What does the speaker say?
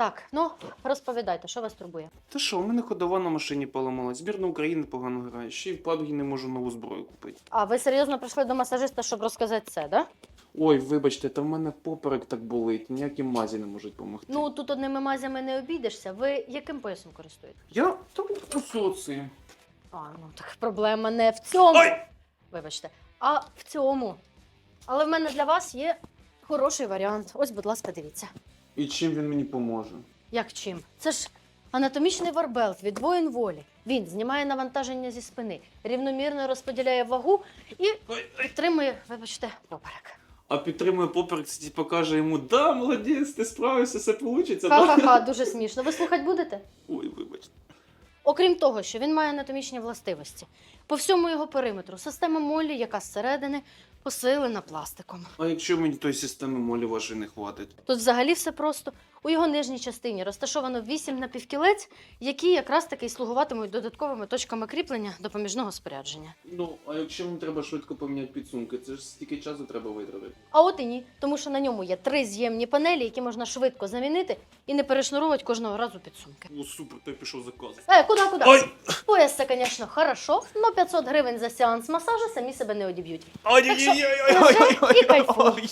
Так, ну розповідайте, що вас турбує? Та що, у мене ходова на машині поламалась, збірна України погано грає, ще й в PUBG не можу нову зброю купити. А ви серйозно прийшли до масажиста, щоб розказати це, да? Ой, вибачте, та в мене поперек так болить, ніякі мазі не можуть допомогти. Ну тут одними мазями не обійдешся. Ви яким поясом користуєтесь? я там соці. А, ну так проблема не в цьому. Ой! Вибачте, а в цьому. Але в мене для вас є хороший варіант. Ось, будь ласка, дивіться. І чим він мені поможе? Як чим? Це ж анатомічний варбелт від воїн волі. Він знімає навантаження зі спини, рівномірно розподіляє вагу і підтримує, вибачте, поперек. А підтримує поперек, це типу каже йому, да, молодець, ти справишся, все вийде. Ха-ха-ха, дуже смішно. Ви слухати будете? Ой, вибачте. Окрім того, що він має анатомічні властивості. По всьому його периметру система молі, яка зсередини посилена пластиком. А якщо мені тої системи молі вашої не хватить? Тут взагалі все просто. У його нижній частині розташовано вісім напівкілець, які якраз таки слугуватимуть додатковими точками кріплення допоміжного спорядження. Ну, а якщо мені треба швидко поміняти підсумки, це ж стільки часу треба витратити. А от і ні, тому що на ньому є три з'ємні панелі, які можна швидко замінити і не перешнуровувати кожного разу підсумки. О, супер, ти пішов заказ. Е, куди, куди? Ой! Пояс це, звісно, хорошо, але 500 гривень за сеанс масажу самі себе не одіб'ють. Ой, Так що, лежи і кайфуй. ой.